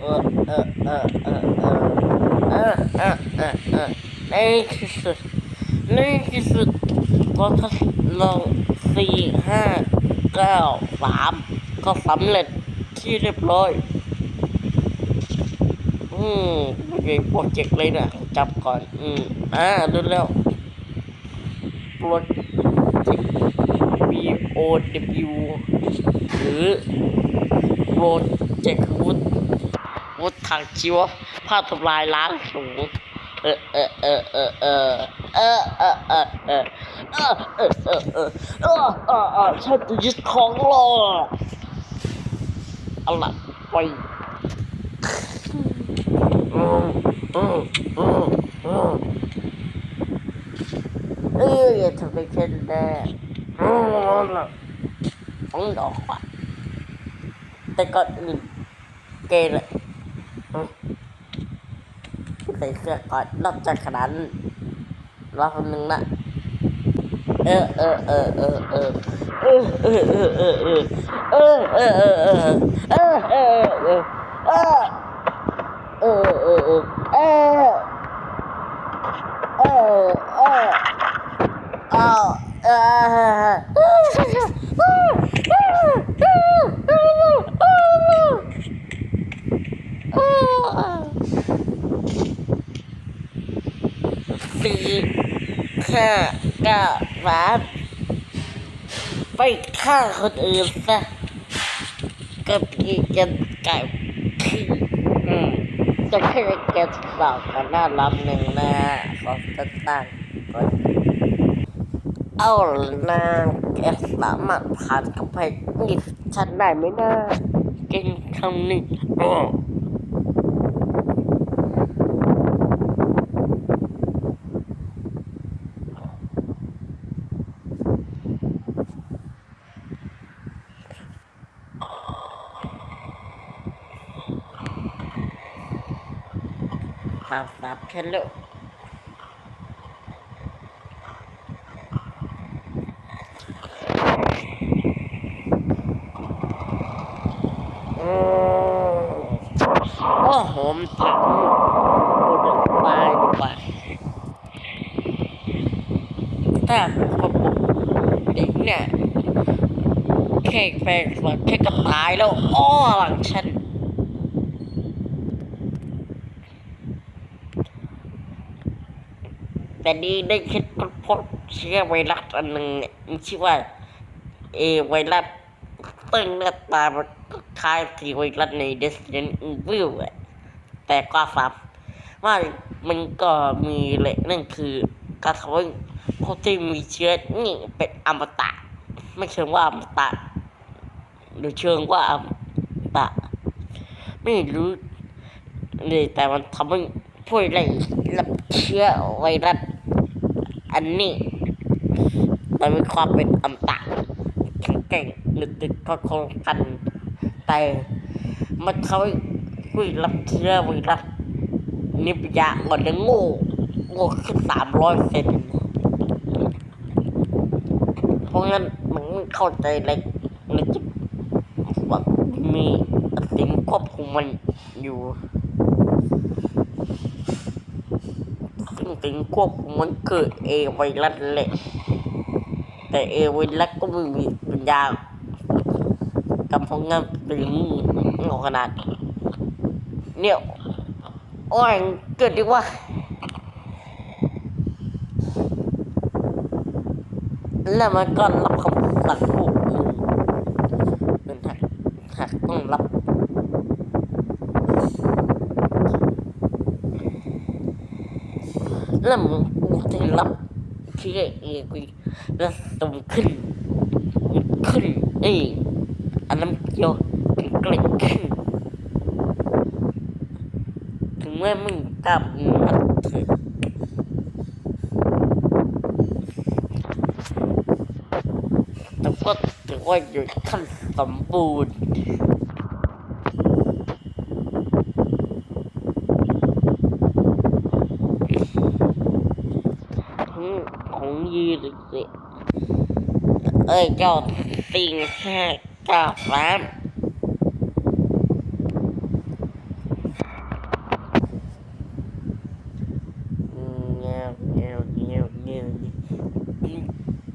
เออเออเออเออเออเออเออเออในที่สุดในที่สุดก็ทดลองสี่ห้าเก้าสามก็สำเร็จที่เรียบร้อย อืมโปรเจกต์เลยนะจับก่อน อืมอ่าดูแล้วโปรเจกต์ B O W หรือโปรเจกต์ วุธทางชีวภาพทำลายล้างสูงเออเออเออเออเออเออเออเออเออเออเออเออเออเออเออเออฉันจะยึดของโอกเอาละไปอืมอืมอืมอืมเอออย่าทำไปเช่นนั้นอืมเอาละต้องดอกว่ะแต่ก่อนอื่นเกย์เลย ใส่เสื้อกอดนอกจากขนาดรอคนหนึ่งนะเออเออเออเออเออเออเออเออเออเออเออเออเออเออเออเออเออเออ สี่ห้าเก้าสามไปฆ่าคนอื่นซะก็พี่จะไก่พี่อืมจะให้แกสอบกันหน้ารับหนึ่งนะขอจะตั้งก่อนเอานะแกสามารถผ่านกับไปนี่ฉันได้ไหมนะเก่งคำนี้อ้ ความสับแค่ลูกโอ้โหมถังกูเดินไปดีกว่าถ้าพวกเด็กเนี่ยแค่แฟนแค่ก็ตายแล้ว อ้อหลังฉัน แต่ดีได้คิดค้นพบเชื้อไวรัสอันหนึ่งมันชื่อว่าเอไวรัสตึงหน้าตามันก็คล้ายที่ไวรัสใน Resident Evil แต่ก็ซ้ำว่ามันก็มีเลยนั่นคือการทำให้คนที่มีเชื้อนี่เป็นอมตะ ไม่เชิงว่าอมตะ หรือเชิงว่าอมตะ ไม่รู้เลยแต่มันทำให้ผู้ได้รับเชื้อไวรัส อันนี้ มันมีความเป็นอมตะแข็งแกร่งหนึกตึกก็คงกันแต่มันเขาให้ผู้รับเชื้อไวรัสนิพยาอ่อนและโง่โง่ขึ้นสามร้อยเซนเพราะงั้นมันเข้าใจเลยมันจะว่ามีสิ่งควบคุมมันอยู่ ถึงควบมันคือเอไวรัสแหละ แต่เอไวรัสก็ไม่มีปัญญากำพงงานเป็นงอขนาด เนี่ยโอ้ยเกิดดีว่าแล้วมันก็รับคำสั่งผู้อื่นเป็นหักหักต้องรับ แล้วมึงกูได้รับเชื่อเองกูแล้วตรงขึ้นขึ้นเองอันนั้นเกี่ยวเป็นเกล็ดขึ้นถึงแม้มึงกลับมาถอะแต่ก็ถือว่าอยู่ขั้นสมบูรณ์ 20 ở trong tình xe cả phán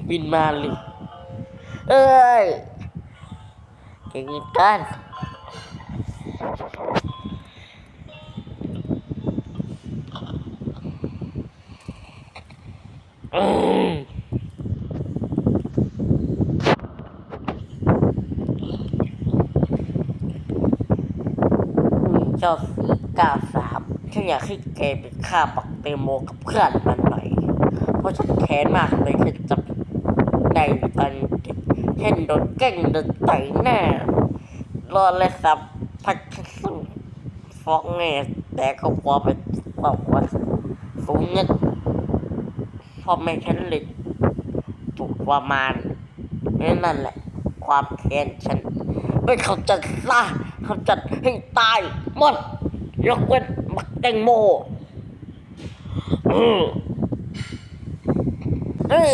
Bin Mali. Ơi cái gì เก้าสามบินเลยเอ้ยเก่งกันอืมเจ้าสีกาสามฉันอยากให้แกไปฆ่าปักเตโมกับเพื่อนมันหน่อย เพราะฉันแค้นมากเลยฉันจะในตอนเช่นโดนแกล้งโดนต่อยหน้ารอเลยสับพัดซึ่งฟ้องแน่แต่ก็พอไปบอกว่าสูงเงิน พ่อแม่ฉันเลยถูกประมาณนั่นแหละ ความแค้นฉันไม่เขาจะล่าเขาจะให้ตายหมดยกเว้นบักแตงโมอืมเอ้ย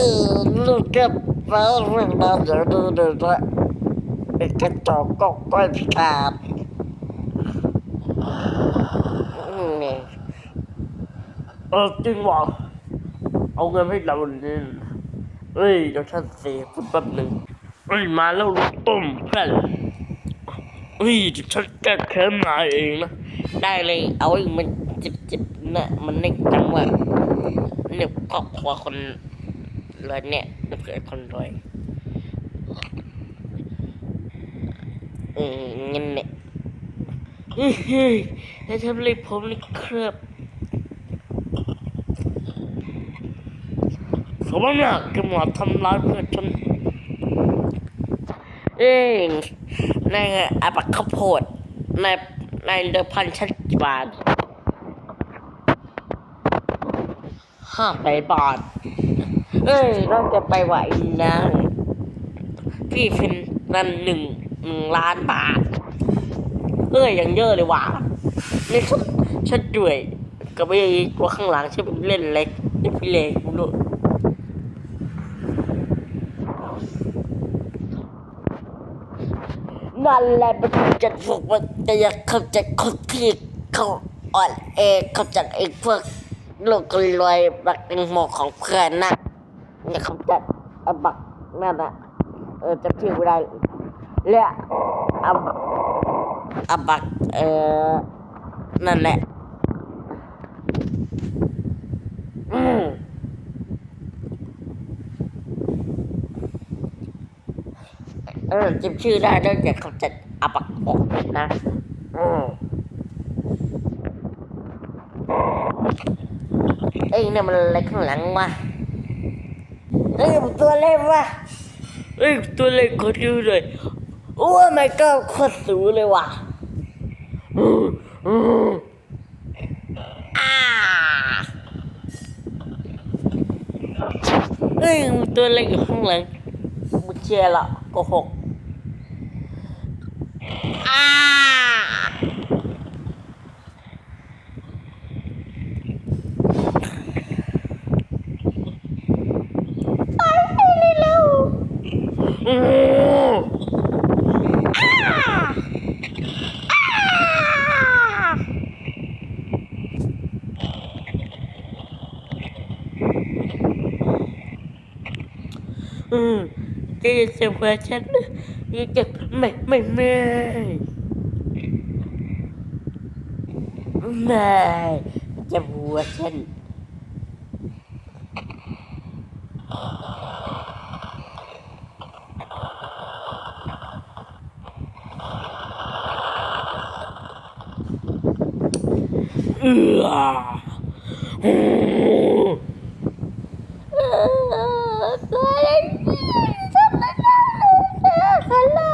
ลูกเก็บมาเรื่องนั้นเดี๋ยวดูดูด้วยไอ้กระจอกก็ก้อยพิการอืมนี่เออจริงว่ะ เอาเงินให้เราเนี่ยเอ้ยเดี๋ยวฉันเสียคุณแป๊บหนึ่งเอ้ยมาแล้วลูกต้มเพื่อนเฮ้ยเดี๋ยวฉันแก้แค้นนาเองนะได้เลย เอาไอ้มันจิบจิบนะมันในจังหวะเนี่ยครอบครัวคนเลยเนี่ยนักเกิดคนรวยเออเงินเนี่ยเฮ้ยเฮ้ยแล้วทำอะไรผมนี่ครับ เขาบอกเนี่ยกำลังทำร้ายเพื่อนจนเอ้ยนายอาบักข้าวโพดนายนายเดือพันชั้นกี่บาทห้าไปบาทเอ้ยเราจะไปไหวนะพี่ฟินนั่นหนึ่งหนึ่งล้านบาท เอ้ยยังเยอะเลยว่ะนี่ฉันฉันด้วยก็ไม่ตัวข้างหลังฉันเป็นเล่นเล็กนี่พี่เล็ก ดูนั่นแหลมันจะฝึกมันจะอยากเข้าใจคนที่เขาอ่อนเอเข้าใจไอ้พวกลูกรวยบักเป็นหมอของเพื่อนนะเนี่ยเขาจัดอาบักนั่นนะเออจะชื่อไม่ได้เรียกอาบักอาบักเออนั่นแหละ อืม เออจำชื่อได้แล้วแต่เขาจัดอักบอกนะอืมเอ้ยนี่มันอะไรข้างหลังวะเฮ้ยตัวเล็กวะเฮ้ยตัวเล็กกว่าดูเลยโอ้ยไม่ก็โคตรสูงเลยว่ะอืมอืมอ่าเฮ้ยตัวเล็กอยู่ข้างหลังไม่เชื่อละโกหก อ่าอืมอ่าอ่ ไม่ไม่ไม่ไม่จะบัวฉันเอออตัวเล็กทำไมล่ะเออคันล่ะ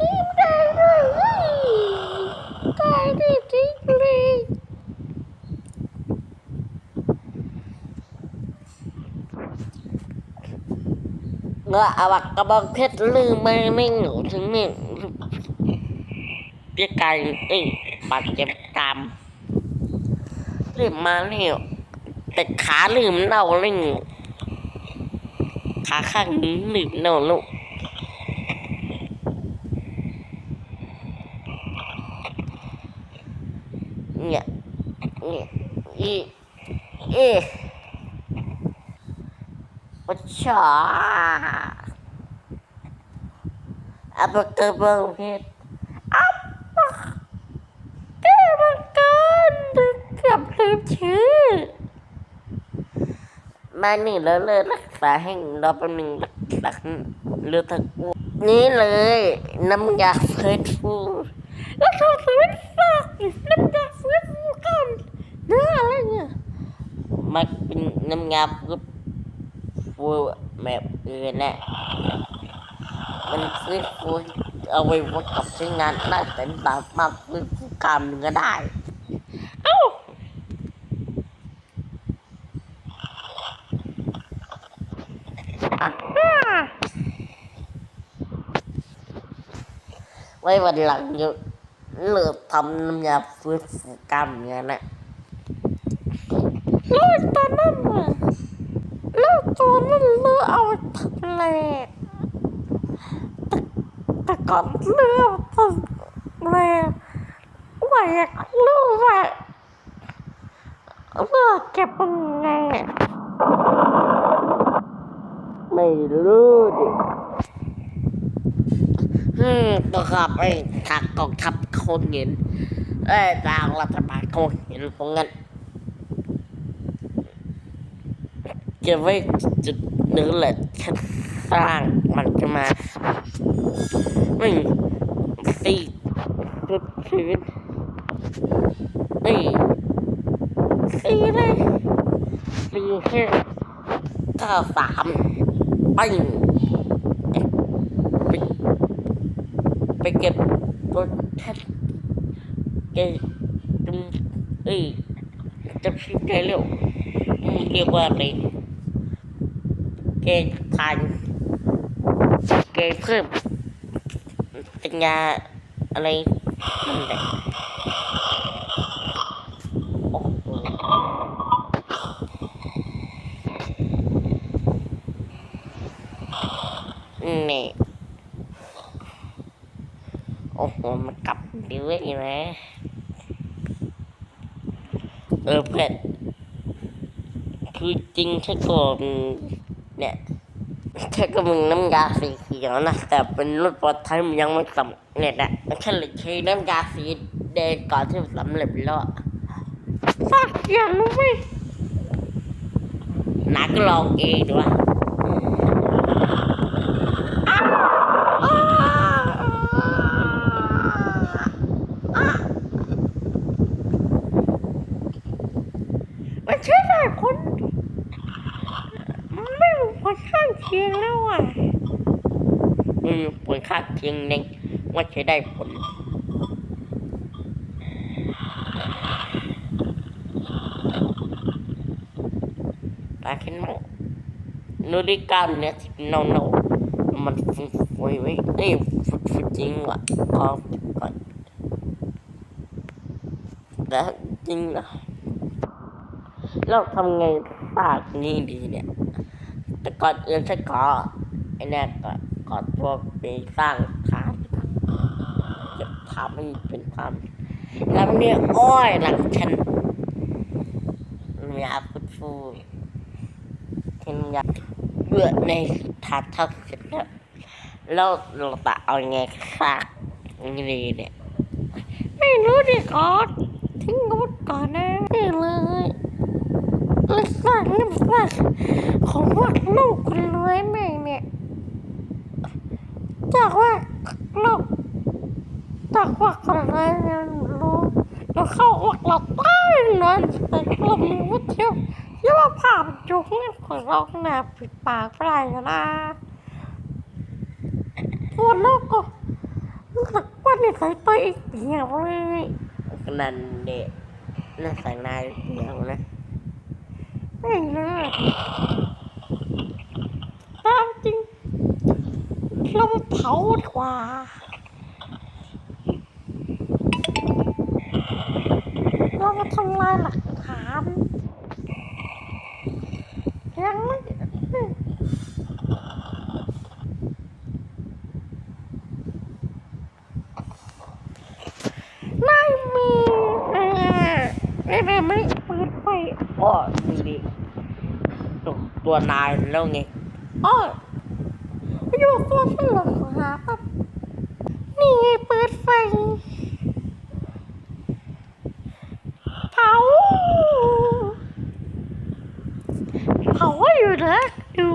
ยิ้มได้ด้วยเว้ยกายดีจริงเลย เงาอาบักกระบองเพชรลืมไม่ไม่หนูถึงนี่เปียกายเอ้ยบาดเจ็บตามลืมมาเนี่ยแต่ขาลืมเน่าเลยขาข้างนี้ลืมเน่าลูกเนี่ยเนี่ยอีเอ๊ะ ปัชชาอัปเกอร์เบอร์เพชรอัปเกอร์เบอร์กินเกือบลืมชื่อ มานี่แล้วเลยรักษาให้เราเป็นหนึ่งรักษาเรือตะกูนี่เลย น้ำยาเฟรชฟูแล้วเขาเฟรชฟูน้ำยาเฟรชฟูกันเนื้ออะไรเนี่ยมันเป็นน้ำยาเฟรช ฟูแบบอื่นแหละมันเฟรชฟูเอาไว้วัดกับใช้งานได้แต่สามารถเฟรชฟูกล้ามเนื้อได้เอ้าไว้วันหลังเยอะเลิกทำน้ำยาฟื้นฟูกล้ามเนื้อนะแล้วตอนนั้นน่ะแล้วตัวนั้น เอกเอาทำอะไรแต่ก่อนเลือกทำอะไรว่าอยากรู้ว่าเลือกเก็บมันไงไม่รู้ดิอืมต้องขับไอ้ทางกองทัพคงเห็นเอ้ทางรัฐบาลคงเห็นเพราะงั้นเก็บไว้จุด หนึ่งแหละฉันสร้างมันจะมาไม่สี่จุดศูนไม่สีเลยสี่ห้ก้าสามไปไปไปเก็บรถแท็กเก็บจมเอ้ยจำชื่อได้แล้วอืมเรียกว่าอะไร กณฑ์ทานเกณฑ์เพิ่มปัญญาอะไรนั่นแหละนี่โอ้โห มันกลับด้วยนะเออเพื่อนคือจริงใช่ก่อน เนี่ยใช่ก็มึงน้ำยาสีเขียวนะแต่เป็นรถปลอดภัยมันยังไม่สำเร็จอะฉันเลยใช้น้ำยาสีแดงก่อนที่มันสำเร็จแล้วอะสักอย่างรู้ไหมนักลองเองดีกว่ามันใช่ได้ผลมันไม่มีผลข้างเคียงแล้วอะไม่มีผล ข้างเคียงเองว่าใช้ได้ผลตาขึ้นมานูริก้าเนี่ยที่เน่าเน่าๆมันฟุดฟุยไว้เอ้ยฟุดฟุดจริงว่ะขอก่อนแล้วจริงนะเราทำไงฝากนี่ดีเนี่ยแต่ก่อนอื่นฉันขอไอ้เนี่ยก่อนขอตัว ไปสร้างฐานจะทำให้เป็นความแล้วเนี่ยอ้อยหลังฉันมีอาฟุดฟูเห็นอยากเบื่อในถาดทับเสร็จแล้วแล้วเราจะเอาไงค่ะนี่เนี่ยไม่รู้ดิก่อนทิ้งอาวุธก่อนนะนี่เลยล็กมากนี่มากของพวกลูกคนรวยแม่เนี่ย จากว่าลูกจากว่าคนรนรู้เราเข้าออกเราใต้นอนแต่เรามีวุฒิยี่ว่าผ่านจุกเนี่ยของเราขนาปิดปากไปนะปวดล้วก็รู้สึกว่านี่ใส่ตัวอีกเปียกเลยนั่นเด็กน่าใส่นายเปียกนะไม่เลยตามจริง เรามาเผาดีกว่าเรามาทำลายหลักฐานยังไม่ไม่มีเออไม่ไม่ไม่เปิดไฟอ๋อมีดิตัวตัวนายแล้วไงอ๋อ อยู่ตัวฉันเหรอครับนี่ไงเปิดไฟเผาเผาอยู่นะดู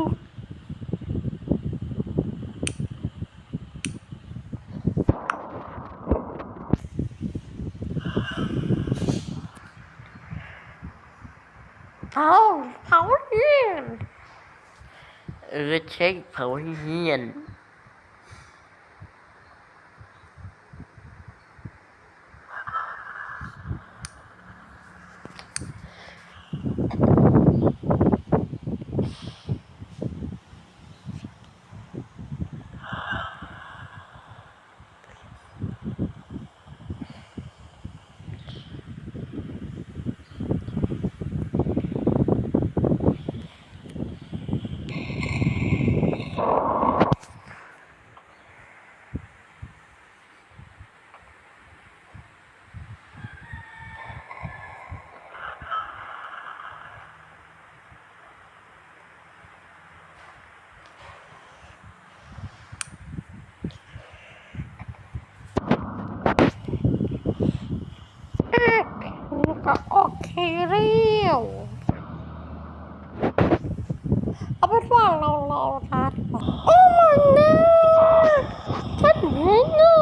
เผาเผาเฮียน เออเช็คเผาเฮียนเอ๊ะนี่ก็โอเคเรียวเอาเป็นว่า เราเราทัดโอ้มันนะฉันเห็นอะ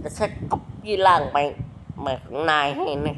เดี๋ยวฉันก๊อปยี่ล่างไปมาข้างในให้นะ